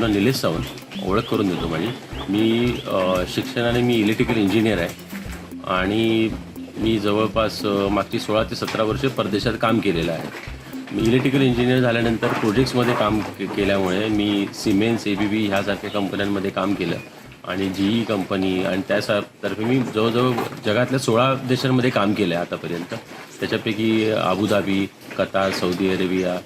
माझं नाव निलेश सावंत ओळख करून देतो माझी मी शिक्षणाने मी इलेक्ट्रिकल इंजिनियर आहे. आणि मी जवळपास मागची सोळा ते सतरा वर्षे परदेशात काम केलेलं आहे. मी इलेक्ट्रिकल इंजिनियर झाल्यानंतर प्रोजेक्ट्समध्ये काम के केल्यामुळे मी सिमेन्स ए बी बी ह्यासारख्या कंपन्यांमध्ये काम केलं. आणि जी ई कंपनी आणि त्यासातर्फे मी जवळजवळ जगातल्या सोळा देशांमध्ये काम केलं आहे आतापर्यंत. त्याच्यापैकी अबुधाबी कतार सौदी अरेबिया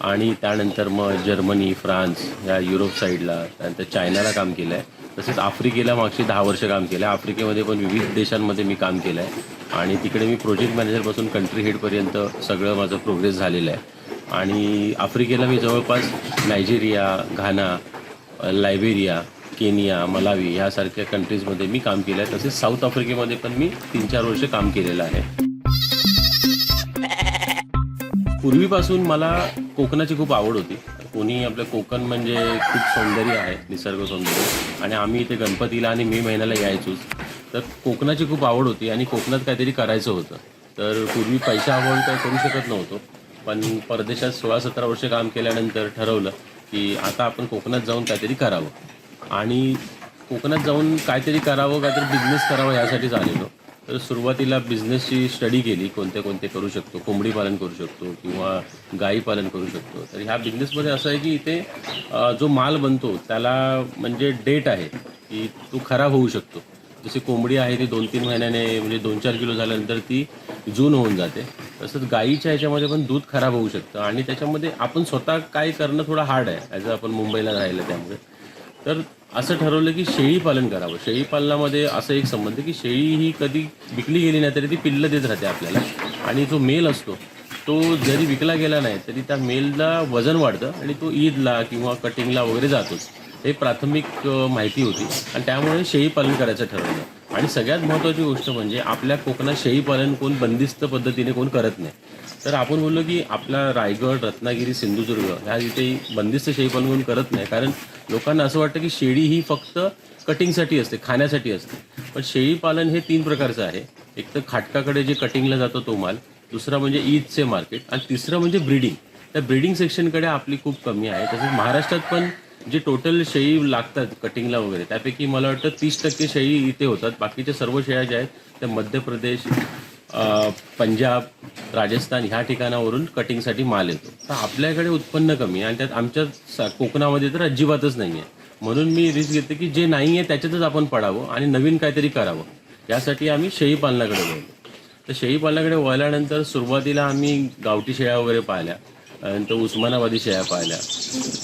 आणि त्यानंतर मग जर्मनी फ्रान्स या युरोप साईडला त्यानंतर चायनाला काम केलं आहे तसेच आफ्रिकेला मागची दहा वर्ष काम केलं आहे आफ्रिकेमध्ये पण विविध देशांमध्ये मी काम केलं आहे आणि तिकडे मी प्रोजेक्ट मॅनेजरपासून कंट्री हेडपर्यंत सगळं माझं प्रोग्रेस झालेलं आहे. आणि आफ्रिकेला मी जवळपास Nigeria Ghana Liberia Kenya Malawi ह्यासारख्या कंट्रीजमध्ये मी काम केलं आहे तसेच साऊथ आफ्रिकेमध्ये पण मी तीन चार वर्ष काम केलेलं आहे. पूर्वीपासून मला कोकणाची खूप आवड होती. कोणी आपलं कोकण म्हणजे खूप सौंदर्य आहे निसर्ग सौंदर्य. आणि आम्ही इथे गणपतीला आणि मे महिन्याला यायचोच. तर कोकणाची खूप आवड होती आणि कोकणात काहीतरी करायचं होतं. तर पूर्वी पैसा आवड काय करू शकत नव्हतो. पण परदेशात सोळा सतरा वर्ष काम केल्यानंतर ठरवलं की आता आपण कोकणात जाऊन काहीतरी करावं. आणि कोकणात जाऊन काहीतरी करावं काहीतरी बिझनेस करावा यासाठीच आलेलो तर सुरुवातीला बिझनेसची स्टडी केली कोणते कोणते करू शकतो कोंबडी पालन करू शकतो किंवा गाई पालन करू शकतो. तर ह्या बिझनेसमध्ये असं आहे की इथे जो माल बनतो त्याला म्हणजे डेट आहे की तो खराब होऊ शकतो. जशी कोंबडी आहे ती दोन तीन महिन्याने म्हणजे दोन चार किलो झाल्यानंतर ती जून होऊन जाते. तसंच गाईच्या ह्याच्यामध्ये पण दूध खराब होऊ शकतं आणि त्याच्यामध्ये आपण स्वतः काय करणं थोडं हार्ड आहे ॲज आपण मुंबईला राहिलं त्यामुळे. तर असं ठरवलं की शेळी पालन करावं. शेळी पालनामध्ये असं एक संबंध आहे की शेळी ही कधी विकली गेली नाही तरी ती पिल्लं देत राहते आपल्याला. आणि जो मेल असतो तो जरी विकला गेला नाही तरी त्या मेलला वजन वाढतं आणि तो ईदला किंवा कटिंगला वगैरे जातोच हे प्राथमिक माहिती होती. आणि त्यामुळे शेळी पालन करायचं ठरवलं. आणि सगळ्यात महत्त्वाची गोष्ट म्हणजे आपल्या कोकणात शेळी पालन कोण बंदिस्त पद्धतीने कोण करत नाही. तर आपण बोललो की आपला रायगड रत्नागिरी सिंधुदुर्ग ह्या इथे बंदिस्त शेळी पालन कोण करत नाही. कारण लोकांना असं वाटतं की शेळी ही फक्त कटिंगसाठी असते खाण्यासाठी असते. पण शेळी पालन हे तीन प्रकारचं आहे. एक तर खाटकाकडे जे कटिंगला जातो तो माल दुसरा म्हणजे ईदचे मार्केट आणि तिसरं म्हणजे ब्रीडिंग. त्या ब्रीडिंग सेक्शनकडे आपली खूप कमी आहे. तसेच महाराष्ट्रात पण जे टोटल शेळी लागतात कटिंगला वगैरे त्यापैकी मला वाटतं तीस टक्के शेळी इथे होतात. बाकीच्या सर्व शेळ्या ज्या आहेत त्या मध्य प्रदेश पंजाब राजस्थान ह्या ठिकाणावरून कटिंगसाठी माल येतो. तर आपल्याकडे उत्पन्न कमी आहे आणि त्यात आमच्या सा- कोकणामध्ये तर अजिबातच नाही आहे म्हणून मी रिस्क घेते की जे नाही आहे त्याच्यातच आपण पडावं आणि नवीन काहीतरी करावं. यासाठी आम्ही शेळी पालनाकडे वळलो तर शेळी पालनाकडे वळल्यानंतर सुरुवातीला आम्ही गावठी शेळ्या वगैरे पाहिल्या. नंतर उस्मानाबादी शेळ्या पाहिल्या.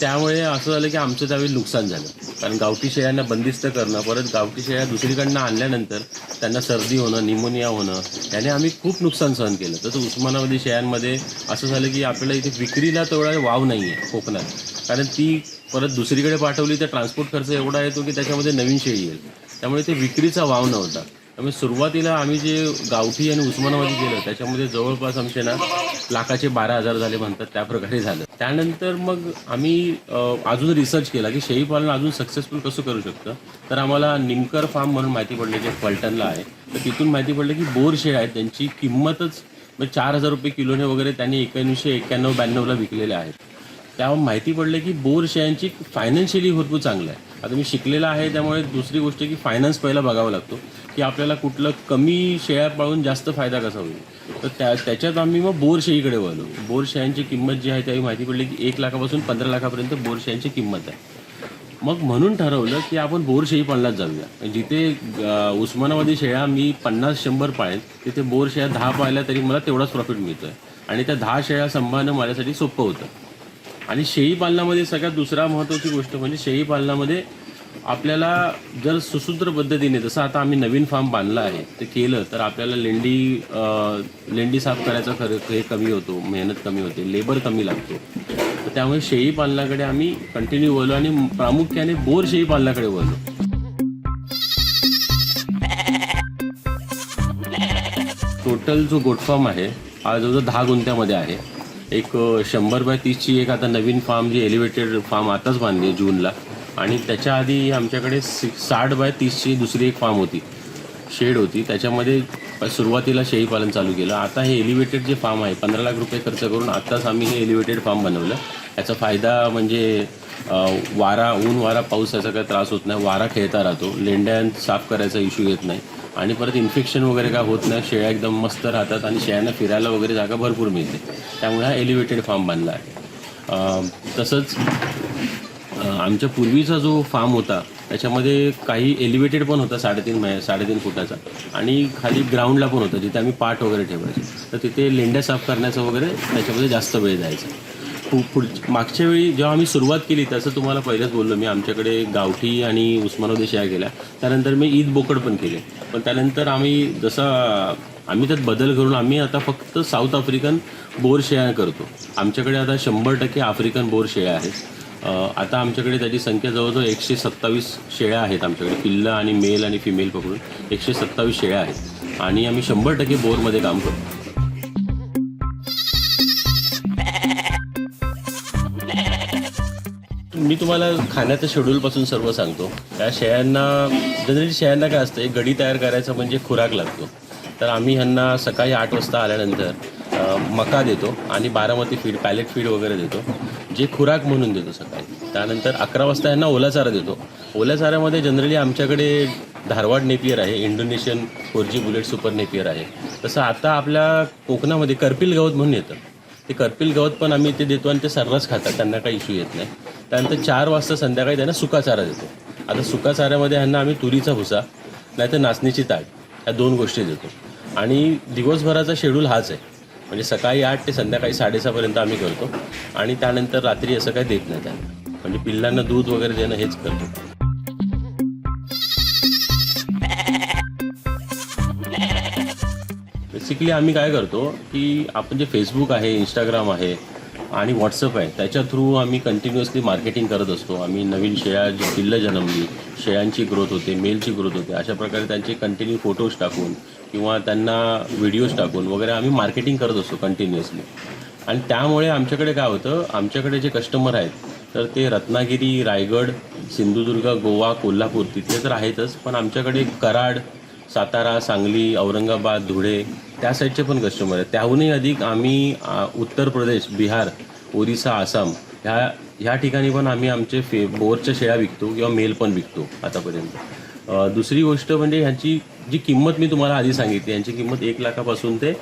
त्यामुळे असं झालं की आमचं त्यावेळी नुकसान झालं. कारण गावठी शेळ्यांना बंदिस्त करणं परत गावठी शेळ्या दुसरीकडनं आणल्यानंतर त्यांना सर्दी होणं निमोनिया होणं याने आम्ही खूप नुकसान सहन केलं. तर उस्मानाबादी शेळ्यांमध्ये असं झालं की आपल्याला इथे विक्रीला तेवढा वाव नाही आहे कोकणात. कारण ती परत दुसरीकडे पाठवली तर ट्रान्सपोर्ट खर्च एवढा येतो की त्याच्यामध्ये नवीन शेळी येईल. त्यामुळे ते विक्रीचा वाव नव्हता. त्यामुळे सुरुवातीला आम्ही जे गावठी आणि उस्मानाबादी गेलो त्याच्यामध्ये जवळपास आमचे ना लाखाचे बारा हजार झाले म्हणतात त्या प्रकारे झालं. त्यानंतर मग आम्ही अजून रिसर्च केला की शेळी पालन अजून सक्सेसफुल कसं करू शकतं? तर आम्हाला निमकर फार्म म्हणून माहिती पडली जे फलटनला आहे. तर तिथून माहिती पडलं की बोर शेळ आहेत त्यांची किंमतच म्हणजे चार हजार रुपये किलोने वगैरे त्यांनी एकोणीसशे एक्क्याण्णव ब्याण्णवला विकलेल्या आहेत. त्यामुळे माहिती पडलं की बोर शेळ्यांची फायनान्शियली भरपूर चांगलं आहे. आता मी शिकलेला आहे त्यामुळे दुसरी गोष्ट की फायनान्स पहिला बघावा लागतो. की आपल्याला कुठलं कमी शेळ्या पाळून जास्त फायदा कसा होईल. तर त्या त्याच्यात आम्ही मग बोर शेळीकडे वळलो. बोर शेळ्यांची किंमत जी आहे त्यावेळी माहिती पडली की एक लाखापासून पंधरा लाखापर्यंत बोर शेळ्यांची किंमत आहे. मग म्हणून ठरवलं की आपण बोर शेळी जाऊया. जिथे उस्मानाबादी शेळ्या मी पन्नास शंभर पाळेल तिथे बोर शेळ्या दहा पाळल्या तरी मला तेवढाच प्रॉफिट मिळतोय. आणि त्या दहा शेळ्या सांभाळणं माझ्यासाठी सोपं होतं. आणि शेळी पालनामध्ये सगळ्यात दुसरा महत्त्वाची गोष्ट म्हणजे शेळी पालनामध्ये आपल्याला जर सुसूत्र पद्धतीने जसं आता आम्ही नवीन फार्म बांधला आहे ते केलं तर आपल्याला लेंडी लेंडी साफ करायचा खर्च हे कमी होतो मेहनत कमी होते लेबर कमी लागतो. तर त्यामुळे शेळी पालनाकडे आम्ही कंटिन्यू वळलो आणि प्रामुख्याने बोर शेळी पालनाकडे वळलो. टोटल जो गोट फार्म आहे हा जवळजवळ दहा गुंत्यामध्ये आहे. एक शंभर बाय तीसची एक आता नवीन फार्म जी एलिव्हेटेड फार्म आताच बांधली आहे जूनला. आणि त्याच्या आधी आमच्याकडे सिक्स साठ बाय तीसची दुसरी एक फार्म होती. शेड होती. त्याच्यामध्ये सुरुवातीला शेळीपालन चालू केलं. आता हे एलिव्हेटेड जे फार्म आहे पंधरा लाख रुपये खर्च करून आत्ताच आम्ही हे एलिव्हेटेड फार्म बनवलं. याचा फायदा म्हणजे वारा ऊन वारा पाऊस याचा काही त्रास होत नाही. वारा खेळता राहतो. लेंड्या साफ करायचा इश्यू येत नाही. आणि परत इन्फेक्शन वगैरे काय होत नाही. शेळ्या एकदम मस्त राहतात आणि शेळ्यांना फिरायला वगैरे जागा भरपूर मिळते. त्यामुळे हा एलिव्हेटेड फार्म बांधला आहे. तसंच आमच्या पूर्वीचा जो फार्म होता त्याच्यामध्ये काही एलिव्हेटेड पण होता साडेतीन मै साडेतीन फुटाचा. आणि खाली ग्राउंडला पण होतं जिथे आम्ही पाठ वगैरे ठेवायचो. तर तिथे लेंड्या साफ करण्याचं वगैरे त्याच्यामध्ये जास्त वेळ जायचा. पुढ मागच्या वेळी जेव्हा आम्ही सुरुवात केली तसं तुम्हाला पहिलंच बोललो मी. आमच्याकडे गावठी आणि उस्मानाबादी शेळ्या केल्या त्यानंतर मी ईद बोकड पण केले. पण त्यानंतर आम्ही जसं आम्ही त्यात बदल करून आम्ही आता फक्त साऊथ आफ्रिकन बोर शेळ्या करतो. आमच्याकडे आता शंभर टक्के आफ्रिकन बोर शेळ्या आहेत. आता आमच्याकडे त्याची संख्या जवळजवळ एकशे सत्तावीस शेळ्या आहेत आमच्याकडे. पिल्ल आणि मेल आणि फिमेल पकडून एकशे सत्तावीस शेळ्या आहेत. आणि आम्ही शंभर टक्के बोरमध्ये काम करतो. मी तुम्हाला खाण्याच्या शेड्यूलपासून सर्व सांगतो. त्या शेळ्यांना जनरली शेळ्यांना काय असतं एक गडी तयार करायचं म्हणजे खुराक लागतो. तर आम्ही ह्यांना सकाळी आठ वाजता आल्यानंतर मका देतो आणि बारामती फीड पॅलेट फीड वगैरे देतो जे खुराक म्हणून देतो सकाळी. त्यानंतर अकरा वाजता यांना ओला चारा देतो. ओल्या चाऱ्यामध्ये जनरली आमच्याकडे धारवाड नेपियर आहे Indonesian four G bullet super Napier आहे. तसं आता आपल्या कोकणामध्ये करपिल गवत म्हणून येतं. ते करपिल गवत पण आम्ही ते देतो आणि ते सर्रास खातात त्यांना काही इश्यू येत नाही. त्यानंतर चार वाजता संध्याकाळी त्यांना सुका चारा देतो. आता सुका चाऱ्यामध्ये ह्यांना आम्ही तुरीचा भुसा नाहीतर नाचणीची ताट ह्या दोन गोष्टी देतो. आणि दिवसभराचा शेड्यूल हाच आहे. म्हणजे सकाळी आठ ते संध्याकाळी साडेसहापर्यंत आम्ही करतो. आणि त्यानंतर रात्री असं काही देत नाही त्यांना. म्हणजे पिल्लांना दूध वगैरे देणं हेच करतो. बेसिकली आम्ही काय करतो की आपण जे फेसबुक आहे इंस्टाग्राम आहे आणि व्हॉट्सअप आहे. त्याच्या थ्रू आम्ही कंटिन्युअसली मार्केटिंग करत असतो. आम्ही नवीन शेळ्या पिल्लं जन्मली शेळ्यांची ग्रोथ होते मेलची ग्रोथ होते. अशा प्रकारे त्यांचे कंटिन्यू फोटोज टाकून किंवा त्यांना व्हिडिओज टाकून वगैरे आम्ही मार्केटिंग करत असतो कंटिन्युअसली आणि त्यामुळे आमच्याकडे काय होतं? आमच्याकडे जे कस्टमर आहेत तर ते रत्नागिरी रायगड सिंधुदुर्ग गोवा कोल्हापूर तिथले तर आहेतच. पण आमच्याकडे कराड सातारा सांगली औरंगाबाद धुळे त्या साईडचे पण कस्टमर आहेत. त्याहूनही अधिक आम्ही उत्तर प्रदेश बिहार ओरिसा आसाम ह्या ह्या ठिकाणी पण आम्ही आमचे फे बोरच्या शेळ्या विकतो किंवा मेल पण विकतो आतापर्यंत. दुसरी गोष्ट म्हणजे ह्यांची जी किंमत मी तुम्हाला आधी सांगितली यांची किंमत एक लाखापासून ते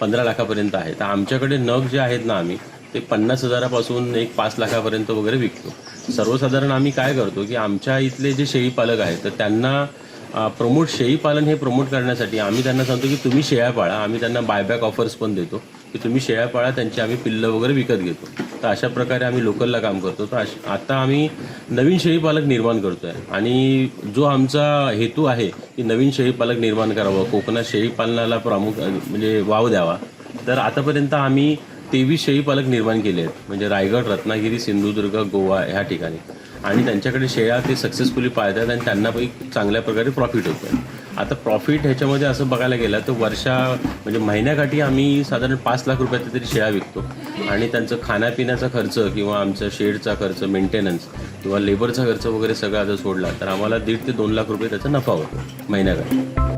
पंधरा लाखापर्यंत आहे. तर आमच्याकडे नग जे आहेत ना आम्ही ते पन्नास हजारापासून एक पाच लाखापर्यंत वगैरे विकतो. सर्वसाधारण आम्ही काय करतो की आमच्या इथले जे शेळी पालक आहेत तर त्यांना प्रमोट शेळी पालन हे प्रमोट करण्यासाठी आम्ही त्यांना सांगतो की तुम्ही शेळ्या पाळा. आम्ही त्यांना बायबॅक ऑफर्स पण देतो की तुम्ही शेळ्या पाळा त्यांची आम्ही पिल्लं वगैरे विकत घेतो. तर अशा प्रकारे आम्ही लोकलला काम करतो. तर अश- आता आम्ही नवीन शेळी पालक निर्माण करतो आहे आणि जो आमचा हेतू आहे की नवीन शेळी पालक निर्माण करावं कोकणात शेळी पालनाला प्रामुख म्हणजे वाव द्यावा. तर आतापर्यंत आम्ही तेवीस शेळी पालक निर्माण केले आहेत. म्हणजे रायगड रत्नागिरी सिंधुदुर्ग गोवा ह्या ठिकाणी. आणि त्यांच्याकडे शेळ्या ते सक्सेसफुली पाळतात आणि त्यांना पण चांगल्या प्रकारे प्रॉफिट होतं आता प्रॉफिट ह्याच्यामध्ये असं बघायला गेलं तर वर्षा म्हणजे महिन्याकाठी आम्ही साधारण पाच लाख रुपयात तरी शेळ्या विकतो. आणि त्यांचं खाण्यापिण्याचा खर्च किंवा आमचं शेडचा खर्च मेंटेनन्स किंवा लेबरचा खर्च वगैरे सगळा जर सोडला तर आम्हाला दीड ते दोन लाख रुपये त्याचा नफा होतो महिन्याकाठी.